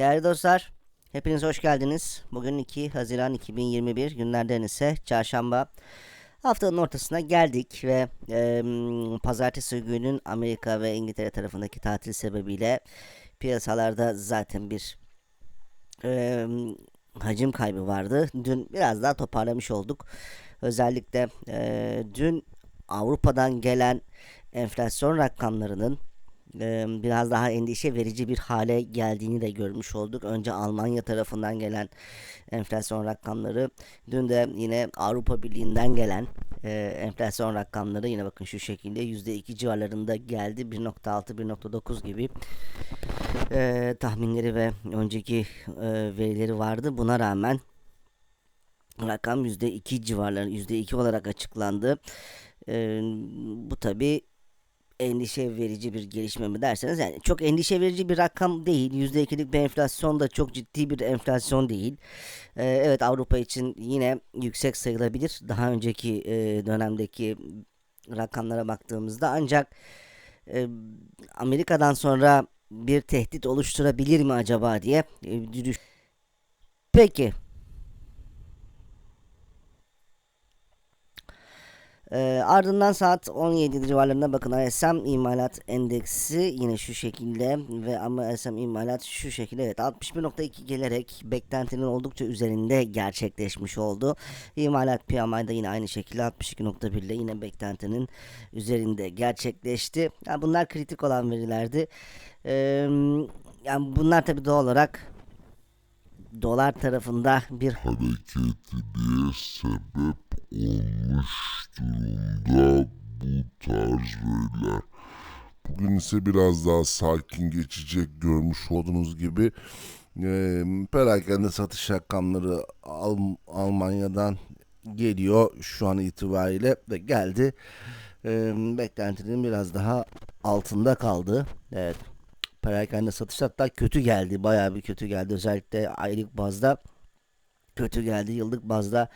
Değerli dostlar, hepiniz hoş geldiniz. Bugün 2 Haziran 2021 günlerden ise çarşamba. Haftanın ortasına geldik ve e, pazartesi günün Amerika ve İngiltere tarafındaki tatil sebebiyle piyasalarda zaten bir e, hacim kaybı vardı. Dün biraz daha toparlamış olduk. Özellikle e, dün Avrupa'dan gelen enflasyon rakamlarının biraz daha endişe verici bir hale geldiğini de görmüş olduk. Önce Almanya tarafından gelen enflasyon rakamları, dün de yine Avrupa Birliği'nden gelen enflasyon rakamları yine bakın şu şekilde %2 civarlarında geldi. 1.6 1.9 gibi tahminleri ve önceki verileri vardı. Buna rağmen rakam %2 civarları %2 olarak açıklandı. E, bu tabi endişe verici bir gelişme mi derseniz yani çok endişe verici bir rakam değil. %2'lik bir enflasyon da çok ciddi bir enflasyon değil. Ee, evet Avrupa için yine yüksek sayılabilir. Daha önceki e, dönemdeki rakamlara baktığımızda ancak e, Amerika'dan sonra bir tehdit oluşturabilir mi acaba diye e, düş- Peki Ee, ardından saat 17 civarlarında bakın ISM imalat endeksi yine şu şekilde ve ama ISM imalat şu şekilde evet 61.2 gelerek beklentinin oldukça üzerinde gerçekleşmiş oldu. İmalat PMI da yine aynı şekilde 62.1 ile yine beklentinin üzerinde gerçekleşti. Yani bunlar kritik olan verilerdi. Ee, yani bunlar tabi doğal olarak dolar tarafında bir hareketliğe sebep olmuş durumda bu tarz veriler. Bugün ise biraz daha sakin geçecek görmüş olduğunuz gibi. E, perakende satış rakamları Al Almanya'dan geliyor şu an itibariyle ve geldi. E, beklentinin biraz daha altında kaldı. Evet. Perakende satış hatta kötü geldi. Bayağı bir kötü geldi. Özellikle aylık bazda kötü geldi. Yıllık bazda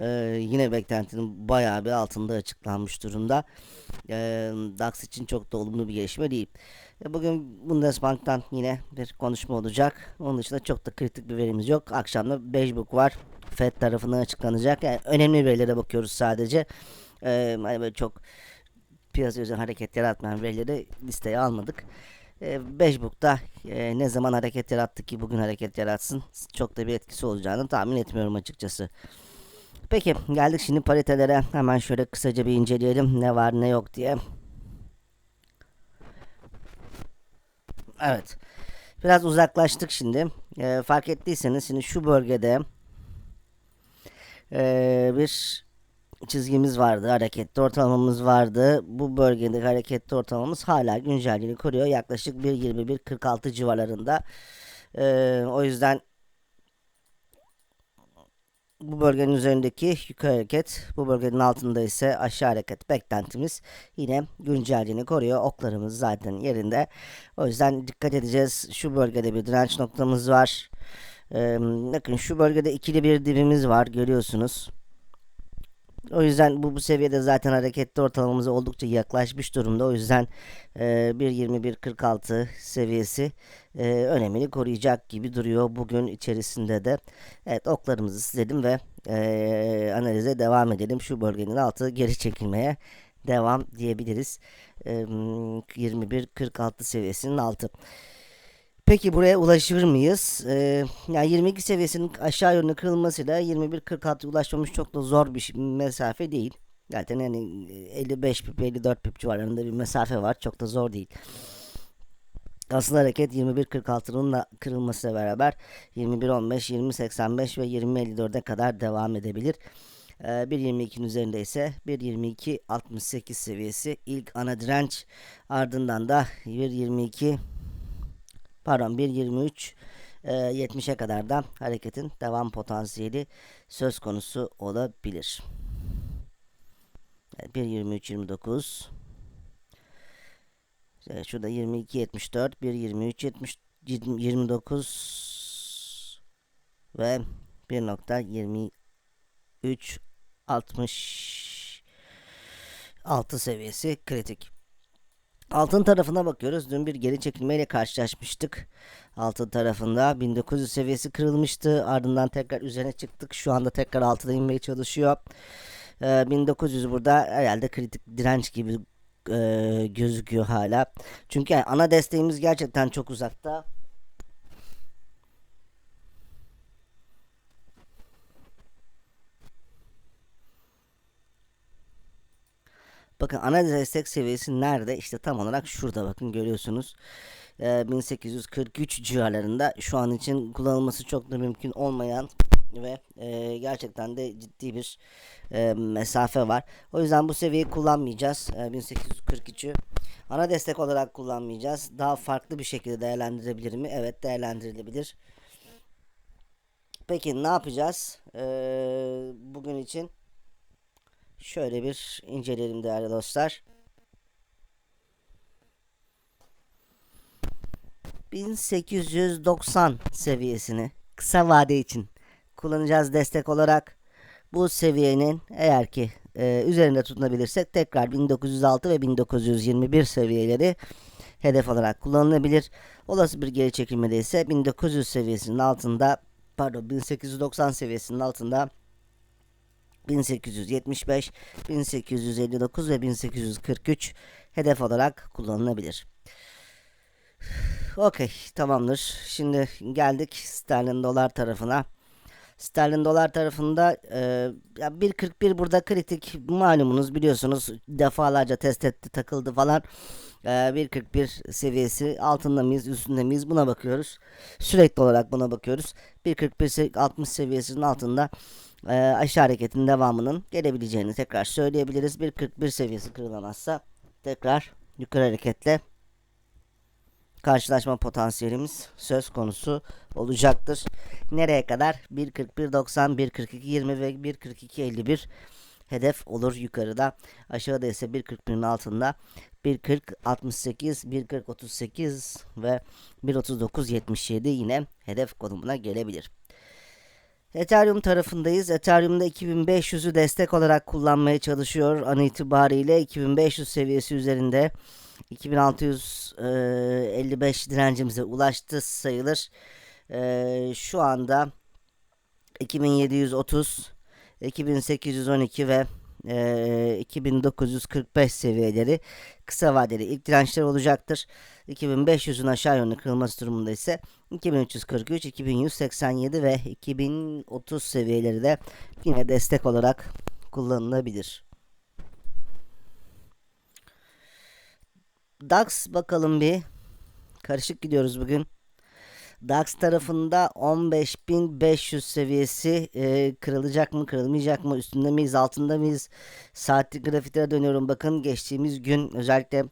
e, yine beklentinin bayağı bir altında açıklanmış durumda. E, DAX için çok da olumlu bir gelişme değil. E, bugün Bundesbank'tan yine bir konuşma olacak. Onun dışında çok da kritik bir verimiz yok. Akşamda Beijbook var. Fed tarafından açıklanacak. Yani önemli verilere bakıyoruz sadece. E, hani böyle çok piyasa üzerine hareket yaratmayan verileri listeye almadık. E, Beşbuk'ta e, ne zaman hareket yarattı ki bugün hareket yaratsın çok da bir etkisi olacağını tahmin etmiyorum açıkçası. Peki geldik şimdi paritelere hemen şöyle kısaca bir inceleyelim ne var ne yok diye. Evet biraz uzaklaştık şimdi e, fark ettiyseniz şimdi şu bölgede e, bir çizgimiz vardı, hareketli ortalamamız vardı. Bu bölgedeki hareketli ortalamamız hala güncelliğini koruyor. Yaklaşık 1.21.46 civarlarında. Ee, o yüzden bu bölgenin üzerindeki yukarı hareket, bu bölgenin altında ise aşağı hareket beklentimiz yine güncelliğini koruyor. Oklarımız zaten yerinde. O yüzden dikkat edeceğiz. Şu bölgede bir direnç noktamız var. Ee, bakın şu bölgede ikili bir dibimiz var görüyorsunuz. O yüzden bu, bu seviyede zaten hareketli ortalamamıza oldukça yaklaşmış durumda. O yüzden e, 1.21.46 seviyesi e, önemini koruyacak gibi duruyor bugün içerisinde de. Evet oklarımızı silelim ve e, analize devam edelim. Şu bölgenin altı geri çekilmeye devam diyebiliriz. E, 21.46 seviyesinin altı. Peki buraya ulaşır mıyız? Ee, yani 22 seviyesinin aşağı yönlü kırılmasıyla 21-46 ulaşmamız çok da zor bir mesafe değil. Zaten yani 55 pip 54 pip civarlarında bir mesafe var. Çok da zor değil. Asıl hareket 21.46'nın kırılmasıyla beraber 21.15, 20.85 ve 20.54'e kadar devam edebilir. Ee, 1.22'nin üzerinde ise 1.22.68 seviyesi ilk ana direnç ardından da 1.22 pardon 1.23 e, 70'e kadar da hareketin devam potansiyeli söz konusu olabilir. 1.23.29 evet, şurada 22.74 1.23.70 29 ve 1.23 66 seviyesi kritik. Altın tarafına bakıyoruz. Dün bir geri çekilmeyle karşılaşmıştık. Altın tarafında 1900 seviyesi kırılmıştı. Ardından tekrar üzerine çıktık. Şu anda tekrar altına inmeye çalışıyor. Ee, 1900 burada herhalde kritik direnç gibi e, gözüküyor hala. Çünkü yani ana desteğimiz gerçekten çok uzakta. Bakın ana destek seviyesi nerede? İşte tam olarak şurada bakın görüyorsunuz. Ee, 1843 civarlarında şu an için kullanılması çok da mümkün olmayan ve e, gerçekten de ciddi bir e, mesafe var. O yüzden bu seviyeyi kullanmayacağız. E, 1843'ü ana destek olarak kullanmayacağız. Daha farklı bir şekilde değerlendirebilir mi? Evet değerlendirilebilir. Peki ne yapacağız? Ee, bugün için şöyle bir inceleyelim değerli dostlar. 1890 seviyesini kısa vade için kullanacağız destek olarak. Bu seviyenin eğer ki e, üzerinde tutunabilirsek tekrar 1906 ve 1921 seviyeleri hedef olarak kullanılabilir. Olası bir geri çekilmede ise 1900 seviyesinin altında pardon 1890 seviyesinin altında 1875, 1859 ve 1843 hedef olarak kullanılabilir. Okey tamamdır. Şimdi geldik sterlin dolar tarafına. Sterlin dolar tarafında e, ya 1.41 burada kritik malumunuz biliyorsunuz defalarca test etti takıldı falan. E, 1.41 seviyesi altında mıyız üstünde miyiz buna bakıyoruz. Sürekli olarak buna bakıyoruz. 1.41 60 seviyesinin altında e, aşağı hareketin devamının gelebileceğini tekrar söyleyebiliriz. 1.41 seviyesi kırılamazsa tekrar yukarı hareketle karşılaşma potansiyelimiz söz konusu olacaktır. Nereye kadar? 1.41.90, 1.42.20 ve 1.42.51 hedef olur yukarıda. Aşağıda ise 1.41'in altında 1.40.68, 1.40.38 ve 1.39.77 yine hedef konumuna gelebilir. Ethereum tarafındayız. Ethereum'da 2500'ü destek olarak kullanmaya çalışıyor. An itibariyle 2500 seviyesi üzerinde 2655 direncimize ulaştı sayılır. Ee, şu anda 2730, 2812 ve e, 2945 seviyeleri kısa vadeli ilk dirençler olacaktır. 2500'ün aşağı yönlü kırılması durumunda ise 2343, 2187 ve 2030 seviyeleri de yine destek olarak kullanılabilir. DAX bakalım bir. Karışık gidiyoruz bugün. DAX tarafında 15.500 seviyesi e, kırılacak mı kırılmayacak mı üstünde miyiz altında mıyız saatlik grafiklere dönüyorum bakın geçtiğimiz gün özellikle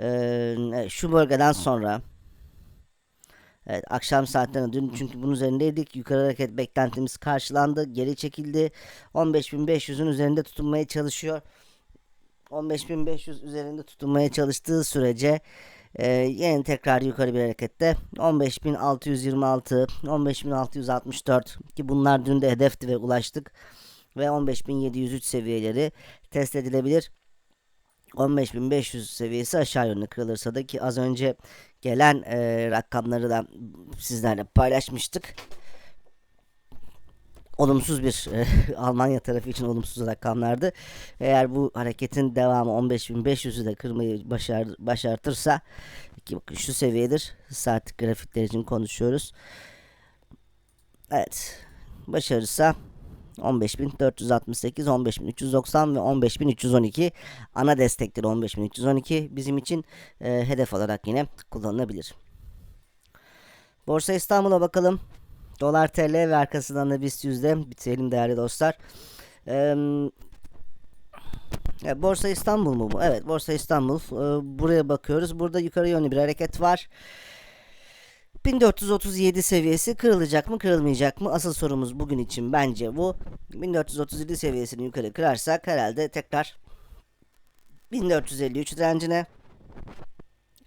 e, şu bölgeden sonra Evet akşam saatlerine dün çünkü bunun üzerindeydik. Yukarı hareket beklentimiz karşılandı. Geri çekildi. 15.500'ün üzerinde tutunmaya çalışıyor. 15.500 üzerinde tutunmaya çalıştığı sürece e, yine tekrar yukarı bir harekette. 15.626 15.664 ki bunlar dün de hedefti ve ulaştık. Ve 15.703 seviyeleri test edilebilir. 15.500 seviyesi aşağı yönlü kırılırsa da ki az önce gelen e, rakamları da sizlerle paylaşmıştık olumsuz bir e, Almanya tarafı için olumsuz rakamlardı. Eğer bu hareketin devamı 15.500'ü de kırmayı başar, başartırsa ki bakın şu seviyedir. Saatlik grafikler için konuşuyoruz. Evet. Başarırsa 15.468, 15.390 ve 15.312 ana destekleri 15.312 bizim için e, hedef olarak yine kullanılabilir. Borsa İstanbul'a bakalım. Dolar TL ve arkasından da BIST yüzde bitirelim değerli dostlar. Ee, Borsa İstanbul mu bu? Evet Borsa İstanbul. Ee, buraya bakıyoruz. Burada yukarı yönlü bir hareket var. 1437 seviyesi kırılacak mı kırılmayacak mı? Asıl sorumuz bugün için bence bu. 1437 seviyesini yukarı kırarsak herhalde tekrar 1453 direncine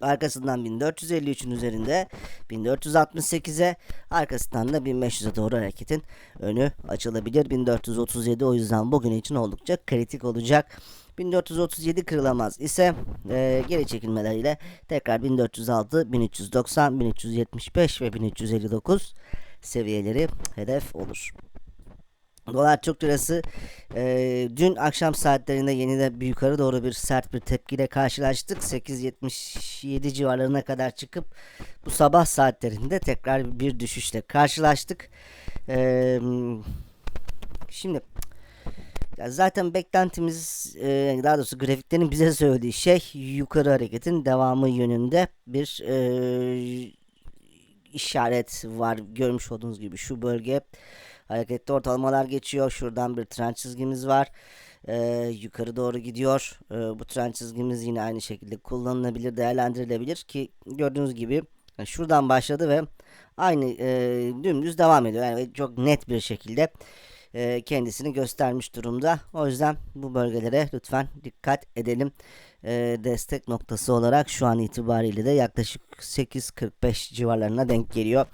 Arkasından 1453'ün üzerinde 1468'e arkasından da 1500'e doğru hareketin önü açılabilir. 1437 o yüzden bugün için oldukça kritik olacak. 1437 kırılamaz ise e, geri çekilmeleriyle tekrar 1406, 1390, 1375 ve 1359 seviyeleri hedef olur. Dolar Türk Lirası e, dün akşam saatlerinde yeniden yukarı doğru bir sert bir tepkiyle karşılaştık. 8.77 civarlarına kadar çıkıp bu sabah saatlerinde tekrar bir düşüşle karşılaştık. E, şimdi ya zaten beklentimiz e, daha doğrusu grafiklerin bize söylediği şey yukarı hareketin devamı yönünde bir e, işaret var. Görmüş olduğunuz gibi şu bölge hareketli ortalamalar geçiyor. Şuradan bir trend çizgimiz var. Ee, yukarı doğru gidiyor. Ee, bu trend çizgimiz yine aynı şekilde kullanılabilir, değerlendirilebilir ki gördüğünüz gibi yani şuradan başladı ve aynı e, dümdüz devam ediyor. Yani çok net bir şekilde e, kendisini göstermiş durumda. O yüzden bu bölgelere lütfen dikkat edelim. E, destek noktası olarak şu an itibariyle de yaklaşık 8.45 civarlarına denk geliyor.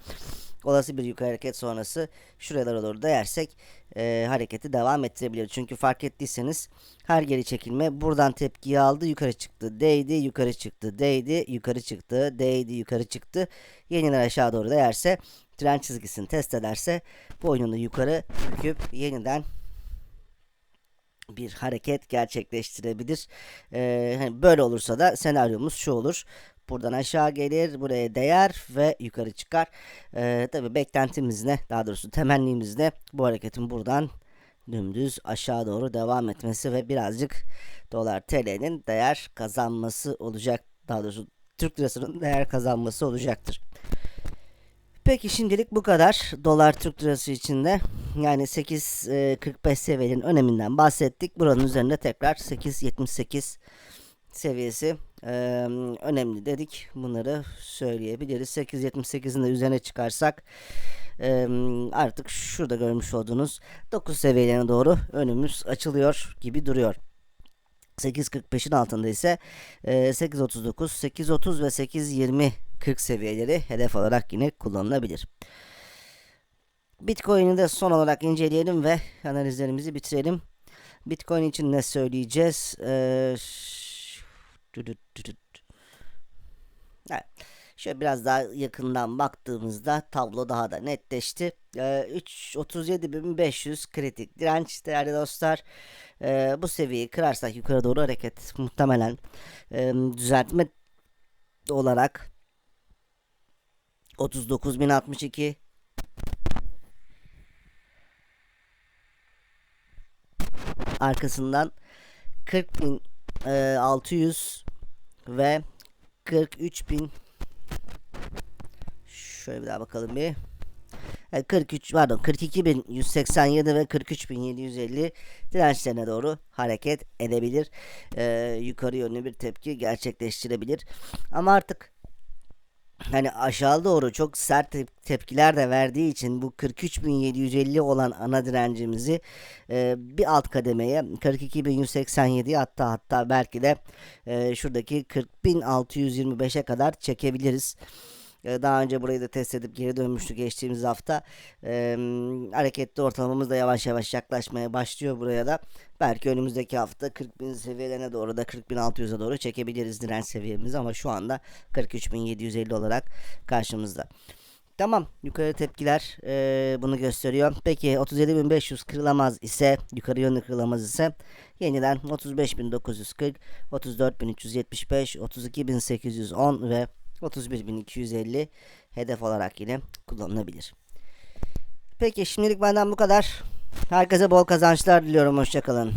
Olası bir yukarı hareket sonrası şuralara doğru değersek e, hareketi devam ettirebilir. Çünkü fark ettiyseniz her geri çekilme buradan tepkiyi aldı yukarı çıktı değdi yukarı çıktı değdi yukarı çıktı değdi yukarı çıktı yeniden aşağı doğru değerse trend çizgisini test ederse boynunu yukarı büküp yeniden bir hareket gerçekleştirebilir. Ee, hani böyle olursa da senaryomuz şu olur. Buradan aşağı gelir, buraya değer ve yukarı çıkar. Ee, Tabi beklentimiz ne? Daha doğrusu temennimiz ne? Bu hareketin buradan dümdüz aşağı doğru devam etmesi ve birazcık dolar TL'nin değer kazanması olacak. Daha doğrusu Türk lirasının değer kazanması olacaktır. Peki şimdilik bu kadar. Dolar Türk lirası içinde yani 8.45 seviyenin öneminden bahsettik. Buranın üzerinde tekrar 8.78 seviyesi e, önemli dedik. Bunları söyleyebiliriz. 8.78'in de üzerine çıkarsak e, artık şurada görmüş olduğunuz 9 seviyelerine doğru önümüz açılıyor gibi duruyor. 8.45'in altında ise e, 8.39, 8.30 ve 8.20 40 seviyeleri hedef olarak yine kullanılabilir. Bitcoin'i de son olarak inceleyelim ve analizlerimizi bitirelim. Bitcoin için ne söyleyeceğiz? Ee, Evet. Şöyle biraz daha yakından baktığımızda tablo daha da netleşti. Ee, 337.500 kritik direnç değerli dostlar. Ee, bu seviyeyi kırarsak yukarı doğru hareket muhtemelen e, düzeltme olarak 39.062 arkasından 40.600 ve 43.000 şöyle bir daha bakalım bir yani 43 pardon 42.187 ve 43.750 dirençlerine doğru hareket edebilir. Ee, yukarı yönlü bir tepki gerçekleştirebilir. Ama artık hani aşağı doğru çok sert tepkiler de verdiği için bu 43.750 olan ana direncimizi e, bir alt kademeye 42.187 hatta hatta belki de e, şuradaki 40.625'e kadar çekebiliriz. E, daha önce burayı da test edip geri dönmüştük geçtiğimiz hafta. E, hareketli ortalamamız da yavaş yavaş yaklaşmaya başlıyor buraya da. Belki önümüzdeki hafta 40.000 seviyelerine doğru da 40.600'e doğru çekebiliriz direnç seviyemizi ama şu anda 43.750 olarak karşımızda. Tamam yukarı tepkiler e, bunu gösteriyor. Peki 37.500 kırılamaz ise yukarı yönlü kırılamaz ise yeniden 35.940, 34.375, 32.810 ve 31.250 hedef olarak yine kullanılabilir. Peki şimdilik benden bu kadar. Herkese bol kazançlar diliyorum. Hoşçakalın.